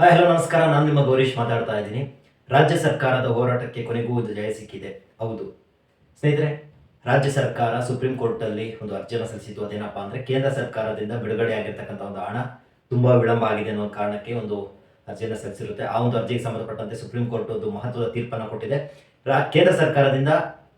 Hi, hello, ನಮಸ್ಕಾರ. ನಾನು ನಿಮ್ಮ ಗೌರೀಶ್ ಮಾತಾಡ್ತಾ ಇದ್ದೀನಿ. ರಾಜ್ಯ ಸರ್ಕಾರದ ಹೋರಾಟಕ್ಕೆ ಕೊನೆಗೂ ಒಂದು ಜಯ ಸಿಕ್ಕಿದೆ. ಹೌದು. ಸ್ನೇಹಿತರೆ, ರಾಜ್ಯ ಸರ್ಕಾರ ಸುಪ್ರೀಂ ಕೋರ್ಟಲ್ಲಿ ಒಂದು ಅರ್ಜಿಯನ್ನು ಸಲ್ಲಿಸಿತು ಅದೇನಪ್ಪ ಅಂದರೆ ಕೇಂದ್ರ ಸರ್ಕಾರದಿಂದ ಬಿಡುಗಡೆ ಆಗಿರ್ತಕ್ಕಂಥ ಒಂದು ಹಣ ತುಂಬ ವಿಳಂಬ ಆಗಿದೆ ಅನ್ನೋ ಕಾರಣಕ್ಕೆ ಒಂದು ಅರ್ಜಿಯನ್ನು ಸಲ್ಲಿಸಿರುತ್ತೆ. ಆ ಒಂದು ಅರ್ಜಿಗೆ ಸಂಬಂಧಪಟ್ಟಂತೆ ಸುಪ್ರೀಂ ಕೋರ್ಟ್ ಒಂದು ಮಹತ್ವದ ತೀರ್ಪನ್ನು ಕೊಟ್ಟಿದೆ. ಕೇಂದ್ರ ಸರ್ಕಾರದಿಂದ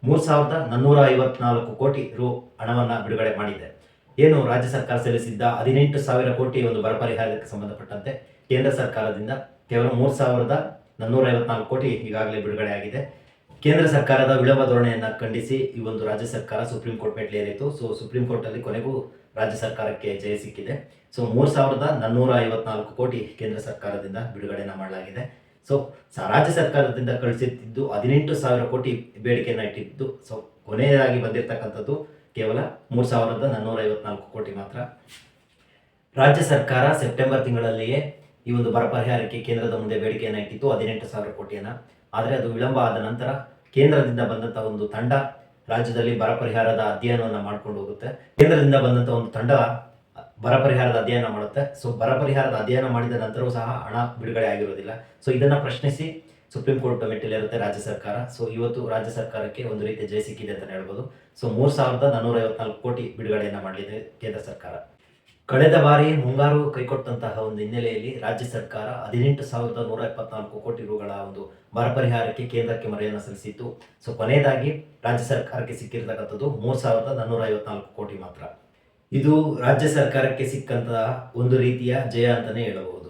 ಮೂರು ಸಾವಿರದ ನಾನ್ನೂರ ಐವತ್ನಾಲ್ಕು ಕೋಟಿ ರು ಹಣವನ್ನು ಬಿಡುಗಡೆ ಮಾಡಿದೆ. ಏನು ರಾಜ್ಯ ಸರ್ಕಾರ ಸಲ್ಲಿಸಿದ್ದ ಹದಿನೆಂಟು ಸಾವಿರ ಕೋಟಿ ಒಂದು ಬರ ಪರಿಹಾರಕ್ಕೆ ಸಂಬಂಧಪಟ್ಟಂತೆ ಕೇಂದ್ರ ಸರ್ಕಾರದಿಂದ ಕೇವಲ ಮೂರು ಸಾವಿರದ ನಾನ್ನೂರ ಐವತ್ನಾಲ್ಕು ಕೋಟಿ ಈಗಾಗಲೇ ಬಿಡುಗಡೆ ಆಗಿದೆ. ಕೇಂದ್ರ ಸರ್ಕಾರದ ವಿಳಂಬ ಧೋರಣೆಯನ್ನು ಖಂಡಿಸಿ ಈ ಒಂದು ರಾಜ್ಯ ಸರ್ಕಾರ ಸುಪ್ರೀಂ ಕೋರ್ಟ್ ಮೆಟ್ಲೇರಿತ್ತು ಸೊ ಸುಪ್ರೀಂ ಕೋರ್ಟಲ್ಲಿ ಕೊನೆಗೂ ರಾಜ್ಯ ಸರ್ಕಾರಕ್ಕೆ ಜಯ ಸಿಕ್ಕಿದೆ. ಸೊ ಮೂರು ಸಾವಿರದ ನಾನ್ನೂರ ಐವತ್ನಾಲ್ಕು ಕೋಟಿ ಕೇಂದ್ರ ಸರ್ಕಾರದಿಂದ ಬಿಡುಗಡೆನ ಮಾಡಲಾಗಿದೆ. ಸೊ ಸ- ರಾಜ್ಯ ಸರ್ಕಾರದಿಂದ ಕಳಿಸುತ್ತಿದ್ದು ಹದಿನೆಂಟು ಸಾವಿರ ಕೋಟಿ ಬೇಡಿಕೆಯನ್ನು ಇಟ್ಟಿದ್ದು. ಸೊ ಕೊನೆಯದಾಗಿ ಬಂದಿರತಕ್ಕಂಥದ್ದು ಕೇವಲ ಮೂರು ಸಾವಿರದ ನಾನ್ನೂರ ಐವತ್ನಾಲ್ಕು ಕೋಟಿ ಮಾತ್ರ. ರಾಜ್ಯ ಸರ್ಕಾರ ಸೆಪ್ಟೆಂಬರ್ ತಿಂಗಳಲ್ಲಿಯೇ ಈ ಒಂದು ಬರ ಪರಿಹಾರಕ್ಕೆ ಕೇಂದ್ರದ ಮುಂದೆ ಬೇಡಿಕೆಯನ್ನು ಇಟ್ಟಿತ್ತು, ಹದಿನೆಂಟು ಸಾವಿರ ಕೋಟಿಯನ್ನು. ಆದರೆ ಅದು ವಿಳಂಬ ಆದ ನಂತರ ಕೇಂದ್ರದಿಂದ ಬಂದಂಥ ಒಂದು ತಂಡ ರಾಜ್ಯದಲ್ಲಿ ಬರ ಪರಿಹಾರದ ಅಧ್ಯಯನವನ್ನು ಮಾಡ್ಕೊಂಡು ಹೋಗುತ್ತೆ. ಕೇಂದ್ರದಿಂದ ಬಂದಂಥ ಒಂದು ತಂಡ ಬರ ಪರಿಹಾರದ ಅಧ್ಯಯನ ಮಾಡುತ್ತೆ. ಸೊ ಬರ ಪರಿಹಾರದ ಅಧ್ಯಯನ ಮಾಡಿದ ನಂತರವೂ ಸಹ ಹಣ ಬಿಡುಗಡೆ ಆಗಿರೋದಿಲ್ಲ. ಸೊ ಇದನ್ನು ಪ್ರಶ್ನಿಸಿ ಸುಪ್ರೀಂ ಕೋರ್ಟ್ ಮೆಟ್ಟಿಲೇರುತ್ತೆ ರಾಜ್ಯ ಸರ್ಕಾರ. ಸೊ ಇವತ್ತು ರಾಜ್ಯ ಸರ್ಕಾರಕ್ಕೆ ಒಂದು ರೀತಿಯ ಜಯ ಸಿಕ್ಕಿದೆ ಅಂತ ಹೇಳ್ಬೋದು. ಸೊ ಮೂರು ಸಾವಿರದ ನಾನೂರ ಐವತ್ನಾಲ್ಕು ಕೋಟಿ ಬಿಡುಗಡೆಯನ್ನು ಮಾಡಲಿದೆ ಕೇಂದ್ರ ಸರ್ಕಾರ. ಕಳೆದ ಬಾರಿ ಮುಂಗಾರು ಕೈಕೊಟ್ಟಂತಹ ಒಂದು ಹಿನ್ನೆಲೆಯಲ್ಲಿ ರಾಜ್ಯ ಸರ್ಕಾರ ಹದಿನೆಂಟು ಸಾವಿರದ ನೂರ ಎಪ್ಪತ್ನಾಲ್ಕು ಕೋಟಿ ರುಗಳ ಒಂದು ಬರ ಪರಿಹಾರಕ್ಕೆ ಕೇಂದ್ರಕ್ಕೆ ಮರೆಯನ್ನು ಸಲ್ಲಿಸಿತ್ತು. ಸೊ ಕೊನೆಯದಾಗಿ ರಾಜ್ಯ ಸರ್ಕಾರಕ್ಕೆ ಸಿಕ್ಕಿರತಕ್ಕಂಥದ್ದು ಮೂರು ಸಾವಿರದ ನಾನ್ನೂರ ಐವತ್ನಾಲ್ಕು ಕೋಟಿ ಮಾತ್ರ. ಇದು ರಾಜ್ಯ ಸರ್ಕಾರಕ್ಕೆ ಸಿಕ್ಕಂತಹ ಒಂದು ರೀತಿಯ ಜಯ ಅಂತಲೇ ಹೇಳಬಹುದು.